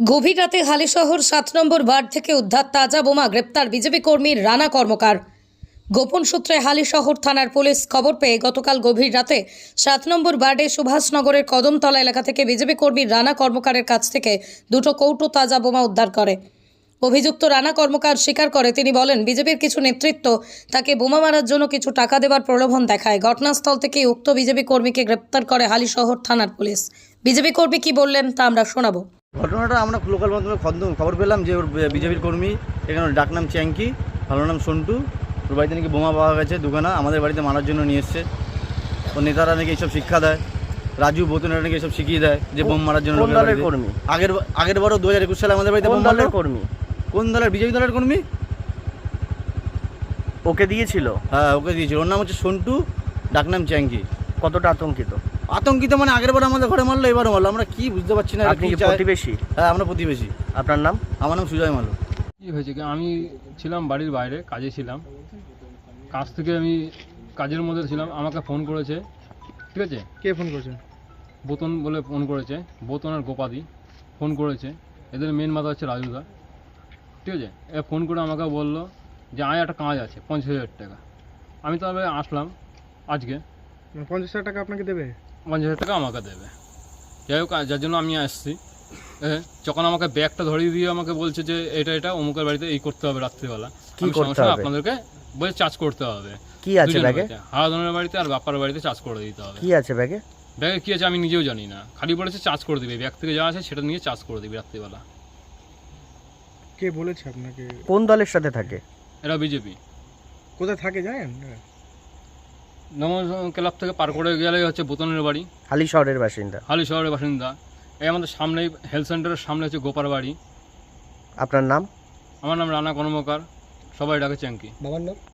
গভীর রাতে হালিশহর সাত নম্বর ওয়ার্ড থেকে উদ্ধার তাজা বোমা গ্রেপ্তার বিজেপি কর্মীর রানা কর্মকার। গোপন সূত্রে হালিশহর থানার পুলিশ খবর পেয়ে গতকাল গভীর রাতে সাত নম্বর ওয়ার্ডে সুভাষনগরের কদমতলা এলাকা থেকে বিজেপি কর্মী রানা কর্মকারের কাছ থেকে দুটো কৌটো তাজা বোমা উদ্ধার করে। অভিযুক্ত রানা কর্মকার স্বীকার করে, তিনি বলেন, বিজেপির কিছু নেতৃত্ব তাকে বোমা মারার জন্য কিছু টাকা দেওয়ার প্রলোভন দেখায়। ঘটনাস্থল থেকে উক্ত বিজেপি কর্মীকে গ্রেপ্তার করে হালিশহর থানার পুলিশ। বিজেপি কর্মী কি বললেন তা আমরা শোনাবো। ঘটনাটা আমরা লোকাল মাধ্যমে খবর পেলাম যে ওর বিজেপির কর্মী এখানে ওর ডাকনাম চ্যাঙ্কি ভালো নাম সন্টু। ওর বাড়িতে নাকি বোমা পাওয়া গেছে দুখানা আমাদের বাড়িতে মারার জন্য নিয়ে এসছে। ও নেতারা নাকি এইসব শিক্ষা দেয় রাজু বোতনেরা নাকি এইসব শিখিয়ে দেয় যে বোম মারার জন্য কর্মী? আগের আগের বারও দু হাজার একুশ সালে আমাদের বাড়িতে বোম দলের কর্মী? কোন দলের বিজেপি দলের কর্মী? ওকে দিয়েছিল? হ্যাঁ ওকে দিয়েছিল। ওর নাম হচ্ছে সন্টু ডাকনাম চ্যাঙ্কি কতটা আতঙ্কিত? আতঙ্কিত মানে আগের বার আমাদের ঘরে মারলো এবারও মারলো। আমরা কি বুঝতে পারছি না আপনি কি কি প্রতিবেশী? হ্যাঁ আমরা প্রতিবেশী। আপনার নাম? আমার নাম সুজয় মালু। কি হয়েছে কি? আমি ছিলাম বাড়ির বাইরে কাজে ছিলাম। কাজ থেকে আমি কাজের মধ্যে ছিলাম আমাকে ফোন করেছে। ঠিক আছে? কে ফোন করেছে? বোতন বলে ফোন করেছে বোতন আর গোপাদি ফোন করেছে। এদের মেন মাথা হচ্ছে রাজুদা ঠিক আছে? এ ফোন করে আমাকে বলল যে আয় একটা কাজ আছে পঞ্চাশ হাজার টাকা। আমি তবে আসলাম আজকে। পঞ্চাশ হাজার টাকা আপনাকে দেবে? পঞ্চাশ হাজার টাকা আমাকে দেবে। যাই হোক যার জন্য আমি আসছি। যখন আমাকে ব্যাগটা ধরিয়ে দিয়ে আমাকে বলছে যে এটা এটা অমুকের বাড়িতে এই করতে হবে রাত্রিবেলা কি করতে হবে? আপনাদেরকে বলে চার্জ করতে হবে। কি আছে ব্যাগে। হারাধনের বাড়িতে আর বাপ্পার বাড়িতে চার্জ করে দিতে হবে। কি আছে ব্যাগে? ব্যাগে কি আছে আমি নিজেও জানি না। খালি বলেছে চার্জ করে দিবে ব্যাগ থেকে যা আছে সেটা নিয়ে চার্জ করে দিবি রাত্রিবেলা। কে বলেছে আপনাকে? কোন দলের সাথে থাকে? এটা বিজেপি। কোথায় থাকে জানেন? নমন ক্লাব থেকে পার করে গেলেই হচ্ছে বোতনের বাড়ি। হালি শহরের বাসিন্দা। হালি শহরের বাসিন্দা। এই আমাদের সামনেই হেলথ সেন্টারের সামনে হচ্ছে গোপার বাড়ি। আপনার নাম? আমার নাম রানা কর্মকার। সবাই ডাকে চ্যাঙ্কি বাবার নাম?